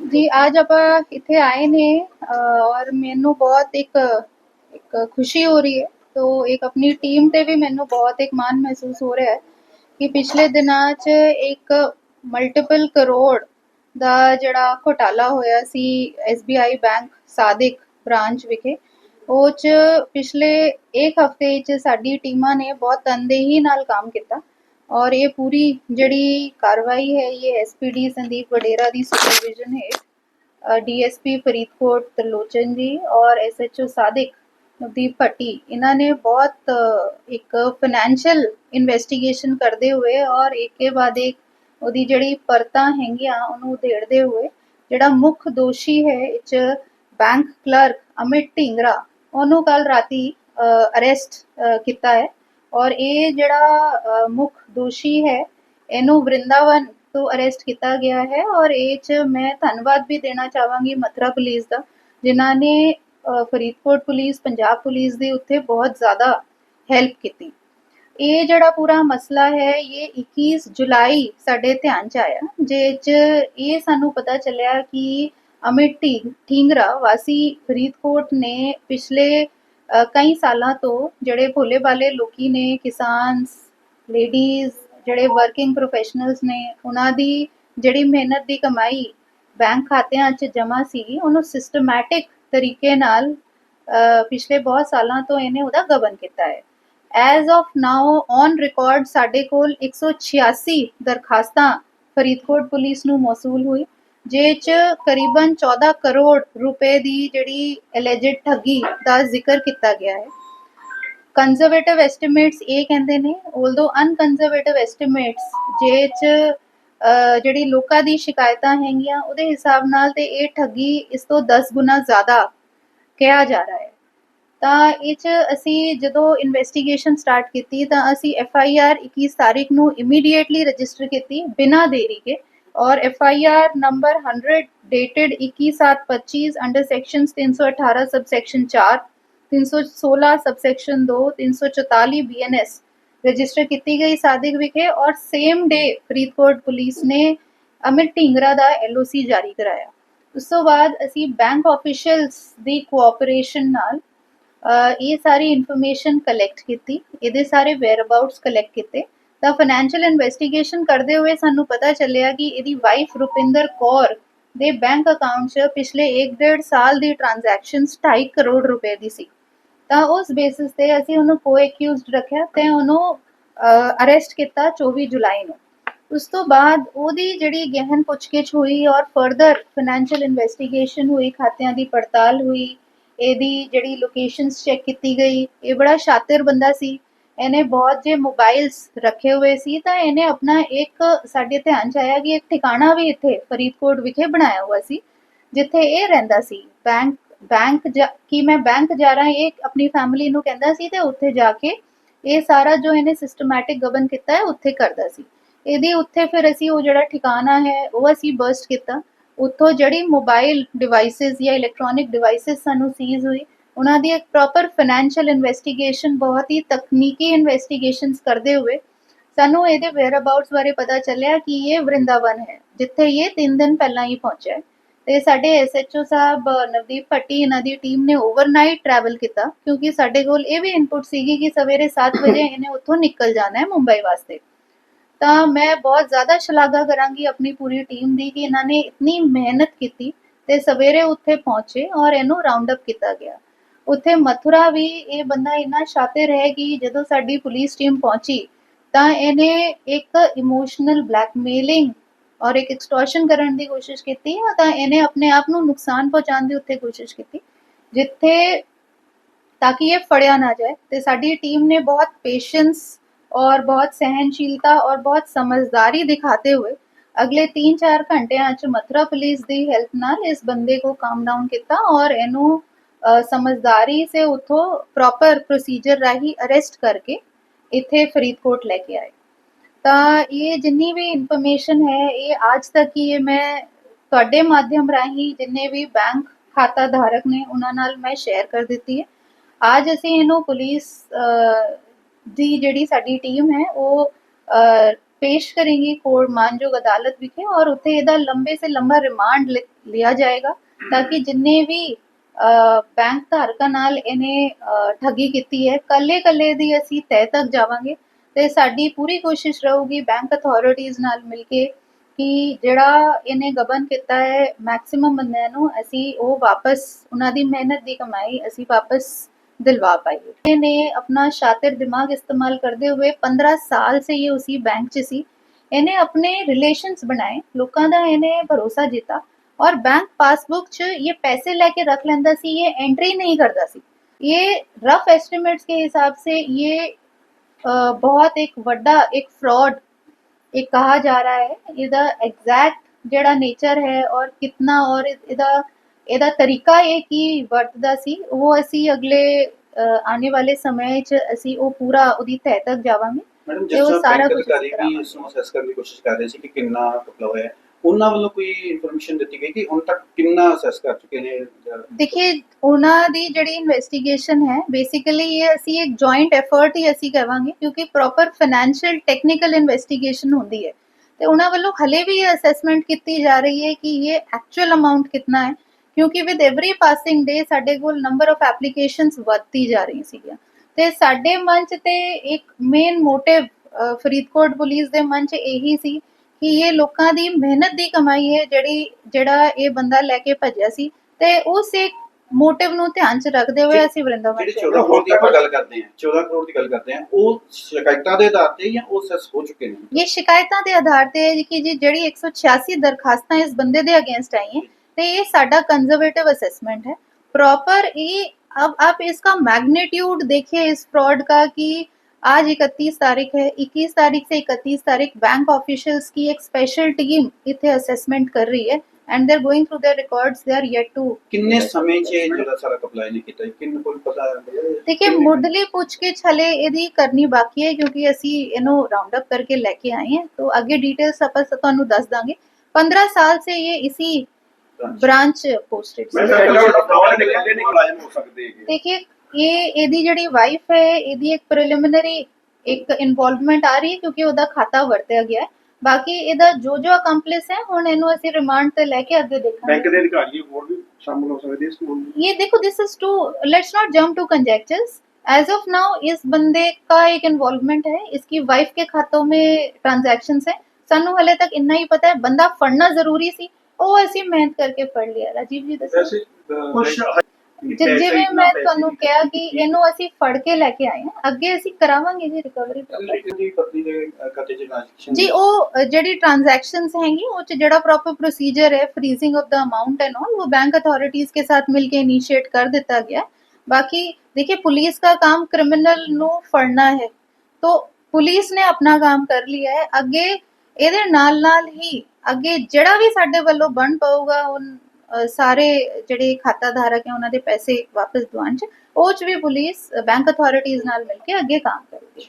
ਜੀ, ਅੱਜ ਆਪਾਂ ਇੱਥੇ ਆਏ ਨੇ ਔਰ ਮੈਨੂੰ ਬਹੁਤ ਇੱਕ ਇੱਕ ਖੁਸ਼ੀ ਹੋ ਰਹੀ ਹੈ। ਤੋ ਇੱਕ ਆਪਣੀ ਟੀਮ ਤੇ ਵੀ ਮੈਨੂੰ ਬਹੁਤ ਇੱਕ ਮਾਣ ਮਹਿਸੂਸ ਹੋ ਰਿਹਾ ਹੈ ਕਿ ਪਿਛਲੇ ਦਿਨਾਂ 'ਚ ਇੱਕ ਮਲਟੀਪਲ ਕਰੋੜ ਦਾ ਜਿਹੜਾ ਘੋਟਾਲਾ ਹੋਇਆ ਸੀ SBI ਬੈਂਕ ਸਾਦਿਕ ਬ੍ਰਾਂਚ ਵਿਖੇ, ਉਹ 'ਚ ਪਿਛਲੇ ਇੱਕ ਹਫ਼ਤੇ 'ਚ ਸਾਡੀ ਟੀਮਾਂ ਨੇ ਬਹੁਤ ਤਨਦੇਹੀ ਨਾਲ ਕੰਮ ਕੀਤਾ। ਔਰ ਇਹ ਪੂਰੀ ਜਿਹੜੀ ਕਾਰਵਾਈ ਹੈ, ਇਹ ਐਸਪੀਡੀ ਸੰਦੀਪ ਵਡੇਰਾ ਦੀ ਸੁਪਰਵਿਜ਼ਨ ਹੈ ਡੀਐਸਪੀ ਫਰੀਦਕੋਟ ਤਰਲੋਚਨ ਜੀ ਔਰ ਐਸਐਚਓ ਸਾਦਿਕ ਨਵਦੀਪ ਭੱਟੀ, ਇਹਨਾਂ ਨੇ ਬਹੁਤ ਇੱਕ ਫਾਈਨੈਂਸ਼ੀਅਲ ਇਨਵੈਸਟੀਗੇਸ਼ਨ ਕਰਦੇ ਹੋਏ ਔਰ ਇੱਕ ਬਾਅਦ ਇੱਕ ਉਹਦੀ ਜਿਹੜੀ ਪਰਤਾਂ ਹੈਗੀਆਂ, ਉਹਨੂੰ ਉਧੇੜਦੇ ਹੋਏ ਜਿਹੜਾ ਮੁੱਖ ਦੋਸ਼ੀ ਹੈ, ਇਹ ਬੈਂਕ ਕਲਰਕ ਅਮਿਤ ਢਿੰਗਰਾ, ਉਹਨੂੰ ਕੱਲ ਰਾਤੀ ਅਰੈਸਟ ਕੀਤਾ ਹੈ। ਔਰ ਇਹ ਜਿਹੜਾ ਮੁੱਖ ਦੋਸ਼ੀ ਹੈ, ਇਹਨੂੰ ਵਰਿੰਦਾਵਨ ਤੋਂ ਅਰੈਸਟ ਕੀਤਾ ਗਿਆ ਹੈ ਔਰ ਇਹ 'ਚ ਮੈਂ ਧੰਨਵਾਦ ਵੀ ਦੇਣਾ ਚਾਹਾਂਗੀ ਮਥੁਰਾ ਪੁਲਿਸ ਦਾ, ਜਿਨ੍ਹਾਂ ਨੇ ਫਰੀਦਕੋਟ ਪੁਲਿਸ, ਪੰਜਾਬ ਪੁਲਿਸ ਦੇ ਉੱਤੇ ਬਹੁਤ ਜ਼ਿਆਦਾ ਹੈਲਪ ਕੀਤੀ। ਇਹ ਜਿਹੜਾ ਪੂਰਾ ਮਸਲਾ ਹੈ, ਇਹ 21 ਜੁਲਾਈ ਸਾਡੇ ਧਿਆਨ ਚ ਆਇਆ, ਜੇ ਚ ਇਹ ਸਾਨੂੰ ਪਤਾ ਚੱਲਿਆ ਕਿ ਅਮਿਤ ਢੀ- ਢੀਂਗਰਾ ਵਾਸੀ ਫਰੀਦਕੋਟ ਨੇ ਪਿਛਲੇ ਕਈ ਸਾਲਾਂ ਤੋਂ ਜਿਹੜੇ ਭੋਲੇ ਭਾਲੇ ਲੋਕੀ ਨੇ, ਕਿਸਾਨਸ ਲੇਡੀਜ਼ ਜਿਹੜੇ ਵਰਕਿੰਗ ਪ੍ਰੋਫੈਸ਼ਨਲਸ ਨੇ, ਉਹਨਾਂ ਦੀ ਜਿਹੜੀ ਮਿਹਨਤ ਦੀ ਕਮਾਈ ਬੈਂਕ ਖਾਤਿਆਂ 'ਚ ਜਮ੍ਹਾਂ ਸੀਗੀ ਉਹਨੂੰ ਸਿਸਟਮੈਟਿਕ ਤਰੀਕੇ ਨਾਲ ਪਿਛਲੇ ਬਹੁਤ ਸਾਲਾਂ ਤੋਂ ਇਹਨੇ ਉਹਦਾ ਗਬਨ ਕੀਤਾ ਹੈ। As of now on record ਸਾਡੇ ਕੋਲ 186 ਦਰਖਾਸਤਾਂ ਫਰੀਦਕੋਟ ਪੁਲਿਸ ਨੂੰ ਮੌਸੂਲ ਹੋਈ। ਜੇ ਚ ਕਰੀਬਨ 14 ਕਰੋੜ ਰੁਪਏ ਦੀ ਜਿਹੜੀ ਅਲੈਜਡ ਠੱਗੀ ਦਾ ਜ਼ਿਕਰ ਕੀਤਾ ਗਿਆ ਹੈ। ਕੰਜ਼ਰਵੇਟਿਵ ਐਸਟੀਮੇਟਸ ਇਹ ਕਹਿੰਦੇ ਨੇ ਆਲਦੋ ਅਨਕੰਜ਼ਰਵੇਟਿਵ ਐਸਟੀਮੇਟਸ ਜੇ ਚ ਜਿਹੜੀ ਲੋਕਾਂ ਦੀ ਸ਼ਿਕਾਇਤਾਂ ਹੈਗੀਆਂ, ਉਹਦੇ ਹਿਸਾਬ ਨਾਲ ਤੇ ਇਹ ਠੱਗੀ ਇਸ ਤੋਂ 10 ਗੁਣਾ ਜ਼ਿਆਦਾ ਕਿਹਾ ਜਾ ਰਿਹਾ ਹੈ। ਤਾਂ ਇਹ 'ਚ ਅਸੀਂ ਜਦੋਂ ਇਨਵੈਸਟੀਗੇਸ਼ਨ ਸਟਾਰਟ ਕੀਤੀ ਤਾਂ ਅਸੀਂ ਐਫ ਆਈ ਆਰ 21 ਤਾਰੀਖ ਨੂੰ ਇਮੀਡੀਏਟਲੀ ਰਜਿਸਟਰ ਕੀਤੀ ਬਿਨਾਂ ਦੇਰੀ ਕੇ। ਔਰ F I R number 100 dated 21725 under sections 318 subsection 4 316 subsection 2 344 BNS register ਕੀਤੀ ਗਈ ਸਾਦਿਕ ਵਿਖੇ ਔਰ ਸੇਮ ਡੇ ਫਰੀਦਕੋਟ ਪੁਲਿਸ ਨੇ ਅਮਿਤ ਢਿੰਗਰਾ ਦਾ ਐਲਓਸੀ ਜਾਰੀ ਕਰਾਇਆ ਉਸ ਤੋਂ ਬਾਅਦ ਅਸੀਂ ਬੈਂਕ ਆਫੀਸ਼ੀਅਲਸ ਦੀ ਕੋਆਪਰੇਸ਼ਨ ਨਾਲ ਇਹ ਸਾਰੀ ਇਨਫੋਰਮੇਸ਼ਨ ਕਲੈਕਟ ਕੀਤੀ ਇਹਦੇ ਸਾਰੇ ਵੇਅਰ ਕਲੈਕਟ ਕੀਤੇ ਤਾਂ ਫਾਈਨੈਂਸ਼ੀਅਲ ਇਨਵੈਸਟੀਗੇਸ਼ਨ ਕਰਦੇ ਹੋਏ ਸਾਨੂੰ ਪਤਾ ਚੱਲਿਆ ਕਿ ਇਹਦੀ ਵਾਈਫ ਰੁਪਿੰਦਰ ਕੌਰ ਦੇ ਬੈਂਕ ਅਕਾਊਂਟ 'ਚ ਪਿਛਲੇ 1.5 ਸਾਲ ਦੀ ਟ੍ਰਾਂਜੈਕਸ਼ਨਸ 2.5 ਕਰੋੜ ਰੁਪਏ ਦੀ ਸੀ। ਤਾਂ ਉਸ ਬੇਸਿਸ ਤੇ ਅਸੀਂ ਉਹਨੂੰ ਕੋ ਰੱਖਿਆ ਤੇ ਉਹਨੂੰ ਅਰੈਸਟ ਕੀਤਾ 24 ਜੁਲਾਈ ਨੂੰ। ਉਸ ਤੋਂ ਬਾਅਦ ਉਹਦੀ ਜਿਹੜੀ ਗਹਿਨ ਪੁੱਛਗਿੱਛ ਹੋਈ ਔਰ ਫਰਦਰ ਫਾਈਨੈਂਸ਼ੀਅਲ ਇਨਵੈਸਟੀਗੇਸ਼ਨ ਹੋਈ, ਖਾਤਿਆਂ ਦੀ ਪੜਤਾਲ ਹੋਈ, ਇਹਦੀ ਜਿਹੜੀ ਲੋਕੇਸ਼ਨਸ ਚੈੱਕ ਕੀਤੀ ਗਈ, ਇਹ ਬੜਾ ਸ਼ਾਤਿਰ ਬੰਦਾ ਸੀ। ਇਹਨੇ ਬਹੁਤ ਜੇ ਮੋਬਾਈਲਸ ਰੱਖੇ ਹੋਏ ਸੀ, ਤਾਂ ਇਹਨੇ ਆਪਣਾ ਇੱਕ ਸਾਡੇ ਧਿਆਨ ਚ ਆਇਆ ਕਿ ਇੱਕ ਠਿਕਾਣਾ ਵੀ ਇੱਥੇ ਫਰੀਦਕੋਟ ਵਿਖੇ ਬਣਾਇਆ ਹੋਇਆ ਸੀ, ਜਿੱਥੇ ਇਹ ਰਹਿੰਦਾ ਸੀ। ਬੈਂਕ ਬੈਂਕ ਕਿ ਮੈਂ ਬੈਂਕ ਜਾ ਰਹਾ, ਇਹ ਆਪਣੀ ਫੈਮਿਲੀ ਨੂੰ ਕਹਿੰਦਾ ਸੀ ਤੇ ਉੱਥੇ ਜਾ ਕੇ ਇਹ ਸਾਰਾ ਜੋ ਇਹਨੇ ਸਿਸਟਮੈਟਿਕ ਗਵਨ ਕੀਤਾ ਹੈ, ਉੱਥੇ ਕਰਦਾ ਸੀ। ਇਹਦੀ ਉੱਥੇ ਫਿਰ ਅਸੀਂ ਉਹ ਜਿਹੜਾ ਠਿਕਾਣਾ ਹੈ, ਉਹ ਅਸੀਂ ਬਰਸਟ ਕੀਤਾ। ਉੱਥੋਂ ਜਿਹੜੀ ਮੋਬਾਈਲ ਡਿਵਾਈਸਸ ਜਾਂ ਇਲੈਕਟ੍ਰੋਨਿਕ ਡਿਵਾਈਸਸ ਸਾਨੂੰ ਸੀਜ਼ ਹੋਈ ਉਹਨਾਂ ਦੀ ਇੱਕ ਪ੍ਰੋਪਰ ਫਾਈਨੈਂਸ਼ੀਅਲ ਇਨਵੈਸਟੀਗੇਸ਼ਨ ਬਹੁਤ ਹੀ ਤਕਨੀਕੀ ਇਨਵੈਸਟੀਗੇਸ਼ਨਸ ਕਰਦੇ ਹੋਏ ਸਾਨੂੰ ਇਹਦੇ ਵੇਅਰ ਅਬਾਊਟਸ ਬਾਰੇ ਪਤਾ ਚੱਲਿਆ ਕਿ ਇਹ ਵਰਿੰਦਾਵਨ ਹੈ ਜਿੱਥੇ ਇਹ 3 ਦਿਨ ਪਹਿਲਾਂ ਹੀ ਪਹੁੰਚਿਆ ਹੈ ਤੇ ਸਾਡੇ ਐਸਐਚਓ ਸਾਹਿਬ ਨਵਦੀਪ ਭੱਟੀ ਇਹਨਾਂ ਦੀ ਟੀਮ ਨੇ ਓਵਰਨਾਈਟ ਟਰੈਵਲ ਕੀਤਾ ਕਿਉਂਕਿ ਸਾਡੇ ਕੋਲ ਇਹ ਵੀ ਇਨਪੁਟ ਸੀਗੀ ਕਿ ਸਵੇਰੇ 7 ਵਜੇ ਇਹਨੇ ਉੱਥੋਂ ਨਿਕਲ ਜਾਣਾ ਹੈ ਮੁੰਬਈ ਵਾਸਤੇ ਤਾਂ ਮੈਂ ਬਹੁਤ ਜ਼ਿਆਦਾ ਸ਼ਲਾਘਾ ਕਰਾਂਗੀ ਆਪਣੀ ਪੂਰੀ ਟੀਮ ਦੀ ਕਿ ਇਹਨਾਂ ਨੇ ਇਤਨੀ ਮਿਹਨਤ ਕੀਤੀ ਤੇ ਸਵੇਰੇ ਉੱਥੇ ਪਹੁੰਚੇ ਔਰ ਇਹਨੂੰ ਰਾਉਂਡ ਅਪ ਕੀਤਾ ਗਿਆ ਉੱਥੇ ਮਥੁਰਾ ਵੀ ਇਹ ਬੰਦਾ ਇੰਨਾ ਸ਼ਾਤਿਰ ਹੈ ਕਿ ਜਦੋਂ ਸਾਡੀ ਪੁਲਿਸ ਟੀਮ ਪਹੁੰਚੀ ਤਾਂ ਇਹਨੇ ਇੱਕ ਇਮੋਸ਼ਨਲ ਬਲੈਕਮੇਲਿੰਗ ਔਰ ਇੱਕ ਐਕਸਟੋਰਸ਼ਨ ਕਰਨ ਦੀ ਕੋਸ਼ਿਸ਼ ਕੀਤੀ ਤਾਂ ਇਹਨੇ ਆਪਣੇ ਆਪ ਨੂੰ ਨੁਕਸਾਨ ਪਹੁੰਚਾਉਣ ਦੀ ਉੱਥੇ ਕੋਸ਼ਿਸ਼ ਕੀਤੀ ਜਿੱਥੇ ਤਾਂ ਕਿ ਇਹ ਫੜਿਆ ਨਾ ਜਾਏ ਤੇ ਸਾਡੀ ਟੀਮ ਨੇ ਬਹੁਤ ਪੇਸ਼ੈਂਸ ਔਰ ਬਹੁਤ ਸਹਿਨਸ਼ੀਲਤਾ ਔਰ ਬਹੁਤ ਸਮਝਦਾਰੀ ਦਿਖਾਤੇ ਹੋਏ ਅਗਲੇ 3-4 ਘੰਟਿਆਂ 'ਚ ਮਥੁਰਾ ਪੁਲਿਸ ਦੀ ਹੈਲਪ ਨਾਲ ਇਸ ਬੰਦੇ ਕੋ ਕਾਮ ਡਾਊਨ ਕੀਤਾ ਔਰ ਇਹਨੂੰ ਸਮਝਦਾਰੀ ਸੇ ਉਥੋਂ ਪ੍ਰੋਪਰ ਪ੍ਰੋਸੀਜਰ ਰਾਹੀਂ ਅਰੈਸਟ ਕਰਕੇ ਇੱਥੇ ਫਰੀਦਕੋਟ ਲੈ ਕੇ ਆਏ ਤਾਂ ਇਹ ਜਿੰਨੀ ਵੀ ਇਨਫੋਰਮੇਸ਼ਨ ਹੈ ਇਹ ਅੱਜ ਤੱਕ ਹੀ ਇਹ ਮੈਂ ਤੁਹਾਡੇ ਮਾਧਿਅਮ ਰਾਹੀਂ ਜਿੰਨੇ ਵੀ ਬੈਂਕ ਖਾਤਾ ਧਾਰਕ ਨੇ ਉਹਨਾਂ ਨਾਲ ਮੈਂ ਸ਼ੇਅਰ ਕਰ ਦਿੱਤੀ ਹੈ ਅੱਜ ਅਸੀਂ ਇਹਨੂੰ ਪੁਲਿਸ ਅ, ਦੀ ਜਿਹੜੀ ਸਾਡੀ ਟੀਮ ਹੈ ਉਹ ਅ, ਪੇਸ਼ ਕਰੇਗੀ ਕੋਰਟ ਮਾਨਯੋਗ ਅਦਾਲਤ ਵਿਖੇ ਔਰ ਉੱਥੇ ਇਹਦਾ ਲੰਬੇ ਸੇ ਲੰਬਾ ਰਿਮਾਂਡ ਲਿਆ ਜਾਏਗਾ ਤਾਂ ਕਿ ਜਿੰਨੇ ਵੀ ਅ, ਬੈਂਕ ਧਾਰਕਾਂ ਨਾਲ ਇਹਨੇ ਅ, ਠੱਗੀ ਕੀਤੀ ਹੈ ਕੱਲੇ ਕੱਲੇ ਦੀ ਅਸੀਂ ਤਹਿ ਤੱਕ ਜਾਵਾਂਗੇ ਤੇ ਸਾਡੀ ਪੂਰੀ ਕੋਸ਼ਿਸ਼ ਰਹੂਗੀ ਬੈਂਕ ਅਥਾਰਟੀਜ਼ ਨਾਲ ਮਿਲ ਕੇ ਕਿ ਜਿਹੜਾ ਇਹਨੇ ਗਬਨ ਕੀਤਾ ਹੈ ਮੈਕਸਿਮਮ ਬੰਦਿਆਂ ਨੂੰ ਅਸੀਂ ਉਹ ਵਾਪਸ ਉਹਨਾਂ ਦੀ ਮਿਹਨਤ ਦੀ ਕਮਾਈ ਅਸੀਂ ਵਾਪਸ दिलवा पाइए ਇਹਨੇ अपना शातिर दिमाग इस्तेमाल करते हुए 15 साल से ये उसी बैंक 'ਚ ਸੀ ਇਹਨੇ ਆਪਣੇ ਰਿਲੇਸ਼ਨਸ ਬਣਾਏ ਲੋਕਾਂ ਦਾ ਇਹਨੇ ਭਰੋਸਾ ਜਿੱਤਾ ਔਰ ਬੈਂਕ ਪਾਸਬੁੱਕ 'ਚ ਇਹ ਪੈਸੇ ਲੈ ਕੇ ਰੱਖ ਲੈਂਦਾ ਸੀ ਇਹ एंट्री नहीं करता ਸੀ ये रफ एस्टिमेट्स के हिसाब से ये अ, बहुत एक ਵੱਡਾ ਇੱਕ ਫਰਾਡ ਇੱਕ ਕਹਾ ਜਾ ਰਿਹਾ ਹੈ ਇਹਦਾ ਐਗਜ਼ੈਕਟ ਜਿਹੜਾ ਨੇਚਰ ਹੈ ਔਰ ਕਿੰਨਾ ਔਰ ਇਹਦਾ ਇਹਦਾ ਤਰੀਕਾ ਇਹ ਕੀ ਵਰਤਦਾ ਸੀ ਉਹ ਅਸੀਂ ਅਗਲੇ ਅ, ਆਉਣੇ ਵਾਲੇ ਸਮੇਂ 'ਚ ਅਸੀਂ ਉਹ ਪੂਰਾ ਉਹਦੀ ਤਹਿ ਤੱਕ ਜਾਵਾਂਗੇ ਮੈਡਮ ਤੇ ਉਹ ਜਿਸ ਤਰ੍ਹਾਂ ਸਾਰਾ ਬੈਂਕ ਕੁਛ ਅਧਿਕਾਰੀ ਕਰਾਵਾਂਗੇ। ਵੀ ਇਸ ਨੂੰ ਅਸੈਸ ਕਰਨ ਦੀ ਕੋਸ਼ਿਸ਼ ਕਰ ਰਹੇ ਸੀ ਕਿ ਕਿੰਨਾ ਕਪਲਾ ਹੋਇਆ ਹੈ। ਉਹਨਾਂ ਵੱਲੋਂ ਕੋਈ ਇਨਫੋਰਮੇਸ਼ਨ ਦਿੱਤੀ ਗਈ ਕਿ ਹੁਣ ਤੱਕ ਕਿੰਨਾ ਅਸੈਸ ਕਰ ਚੁੱਕੇ ਨੇ ਜਾਂ ਉਹਨਾਂ ਦੀ ਜਿਹੜੀ ਇਨਵੈਸਟੀਗੇਸ਼ਨ ਹੈ ਬੇਸਿਕਲੀ ਇਹ ਅਸੀਂ ਇੱਕ ਜੁਆਇੰਟ ਐਫਰਟ ਹੀ ਅਸੀਂ ਕਹਾਂਗੇ ਕਿਉਂਕਿ ਪ੍ਰੋਪਰ ਫਾਈਨੈਂਸ਼ੀਅਲ ਟੈਕਨੀਕਲ ਇਨਵੈਸਟੀਗੇਸ਼ਨ ਹੁੰਦੀ ਹੈ। ਤੇ ਉਹਨਾਂ ਵੱਲੋਂ ਹਲੇ ਵੀ ਇਹ ਅਸੈਸਮੈਂਟ ਕੀਤੀ ਜਾ ਰਹੀ ਹੈ ਕਿ ਇਹ ਐਕਚੁਅਲ ਅਮਾਉਂਟ ਕਿੰਨਾ ਹੈ, ਕਿਉਂਕਿ ਵਿਦ ਐਵਰੀ ਪਾਸਿੰਗ ਡੇ ਸਾਡੇ ਕੋਲ ਨੰਬਰ ਆਫ ਐਪਲੀਕੇਸ਼ਨਸ ਵੱਧਦੀ ਜਾ ਰਹੀਆਂ ਸੀਗੀਆਂ। ਤੇ ਸਾਡੇ ਮਨ 'ਚ ਤੇ ਇੱਕ ਮੇਨ ਮੋਟਿਵ ਫਰੀਦਕੋਟ ਪੁਲਿਸ ਦੇ ਮਨ 'ਚ ਇਹੀ ਸੀ ਕਿ ਇਹ ਲੋਕਾਂ ਦੀ ਮਿਹਨਤ ਦੀ ਕਮਾਈ ਹੈ ਜਿਹੜੀ ਜਿਹੜਾ ਇਹ ਬੰਦਾ ਲੈ ਕੇ ਭੱਜਿਆ ਸੀ ਤੇ ਉਸੇ ਮੋਟਿਵ ਨੂੰ ਧਿਆਨ ਚ ਰੱਖਦੇ ਹੋਏ ਅਸੀਂ ਵਰਿੰਦਾਵਨ ਦੀ ਗੱਲ ਕਰਦੇ ਹਾਂ 14 ਕਰੋੜ ਦੀ ਗੱਲ ਕਰਦੇ ਹਾਂ ਉਹ ਸ਼ਿਕਾਇਤਾਂ ਦੇ ਆਧਾਰ ਤੇ ਜਾਂ ਉਹ ਸੈਸ ਹੋ ਚੁੱਕੇ ਨੇ? ਇਹ ਸ਼ਿਕਾਇਤਾਂ ਦੇ ਆਧਾਰ ਤੇ ਕਿ ਜੀ ਜਿਹੜੀ 186 ਦਰਖਾਸਤਾਂ ਇਸ ਬੰਦੇ ਦੇ ਅਗੇਂਸਟ ਆਈਆਂ ਤੇ ਇਹ ਸਾਡਾ ਕੰਜ਼ਰਵੇਟਿਵ ਅਸੈਸਮੈਂਟ ਹੈ। ਪ੍ਰੋਪਰ ਇਹ अब आप इसका मैग्नीट्यूड देखिए इस फ्रॉड का कि आज 31 तारीख है। 21 तारीख से 31 तारीख बैंक ऑफिशियल्स की एक स्पेशल टीम इथे असेसमेंट कर रही है and they are going through their records they are yet to किन्ने समय छे जरा सारा कपलाय ने कीता किन्ने कोई पता देखिए मुडली पूछ के छले ਇਹਦੀ ਕਰਨੀ ਬਾਕੀ ਹੈ ਕਿਉਂਕਿ ਅਸੀਂ ਇਹਨੂੰ ਰਾਉਂਡ ਅਪ ਕਰਕੇ ਲੈ ਕੇ ਆਏ ਹਾਂ ਤੋਂ ਅੱਗੇ ਡਿਟੇਲਸ ਆਪਾਂ ਤੁਹਾਨੂੰ ਦੱਸ ਦਾਂਗੇ 15 ਸਾਲ ਸੇ ਇਹ ਇਸੀ ब्रांच पोस्टेड देखिए ਇਹ ਇਹਦੀ ਜਿਹੜੀ ਵਾਈਫ ਹੈ ਇਹਦੀ ਇੱਕ ਪ੍ਰੀਲਿਮਿਨਰੀ ਇੱਕ ਇਨਵੋਲਵਮੈਂਟ ਆ ਰਹੀ ਹੈ ਕਿਉਂਕਿ ਉਹਦਾ ਖਾਤਾ ਵਰਤਿਆ ਗਿਆ ਹੈ ਬਾਕੀ ਇਹਦਾ ਜੋ ਜੋ ਅਕੰਪਲਿਸ ਹੈ ਹੁਣ ਇਹਨੂੰ ਅਸੀਂ ਰਿਮਾਂਡ ਤੇ ਲੈ ਕੇ ਅੱਗੇ ਦੇਖਾਂਗੇ ਬੈਂਕ ਦੇ ਅਧਿਕਾਰੀ ਹੋਰ ਵੀ ਸ਼ਾਮਲ ਹੋ ਸਕਦੇ ਇਸ ਨੂੰ ये देखो this is too let's not jump to conjectures as of now इस बंदे का एक इन्वॉल्वमेंट है इसकी वाइफ के खातों में ट्रांजैक्शंस है ਸਾਨੂੰ ਹਲੇ ਤੱਕ ਇੰਨਾ ਹੀ ਪਤਾ ਹੈ ਬੰਦਾ ਫੜਨਾ ਜ਼ਰੂਰੀ ਸੀ ਉਹ ਅਸੀਂ ਮਿਹਨਤ ਕਰਕੇ ਫੜ ਲਿਆ ਰਾਜੀਵ ਜੀ ਦੱਸੋ ਵੈਸੇ ਕੁਝ ਜਿ- ਜਿਵੇਂ ਮੈਂ ਤੁਹਾਨੂੰ ਕਿਹਾ ਕਿ ਇਹਨੂੰ ਅਸੀਂ ਫੜ ਕੇ ਲੈ ਕੇ ਆਏ ਹਾਂ ਅੱਗੇ ਅਸੀਂ ਕਰਾਵਾਂਗੇ ਜੀ ਰਿਕਵਰੀ ਲੇਕਿਨ ਜੀ ਪਤਨੀ ਦੇ ਅ, ਕਤੇ ਚ ਟ੍ਰਾਂਜੈਕਸ਼ਨ ਜੀ ਉਹ ਜਿਹੜੀ ਟ੍ਰਾਂਜੈਕਸ਼ਨਸ ਹੈਂਗੀ ਉਹ ਚ ਜਿਹੜਾ ਪ੍ਰੋਪਰ ਪ੍ਰੋਸੀਜਰ ਹੈ ਫ੍ਰੀਜ਼ਿੰਗ ਆਫ ਦਾ ਅਮਾउंट ਐਂड ऑल वो बैंक अथॉरिटीज के साथ मिलके इनिशिएट कर दिता गया बाकी देखिए पुलिस का काम क्रिमिनल नो फड़ना है तो पुलिस ने अपना काम कर लिया है ਅੱਗੇ ਇਹਦੇ ਨਾਲ ਨਾਲ ਹੀ ਅੱਗੇ ਜਿਹੜਾ ਵੀ ਸਾਡੇ ਵੱਲੋਂ ਬਣ ਪਾਊਗਾ ਉਹ ਸਾਰੇ ਜਿਹੜੇ ਖਾਤਾ ਧਾਰਕ ਹੈ ਉਹਨਾਂ ਦੇ ਪੈਸੇ ਵਾਪਸ ਦਵਾਉਣ ਚ, ਉਹ ਚ ਵੀ ਪੁਲਿਸ ਬੈਂਕ ਅਥਾਰਟੀਜ਼ ਨਾਲ ਮਿਲ ਕੇ ਅੱਗੇ ਕੰਮ ਕਰੇਗੀ।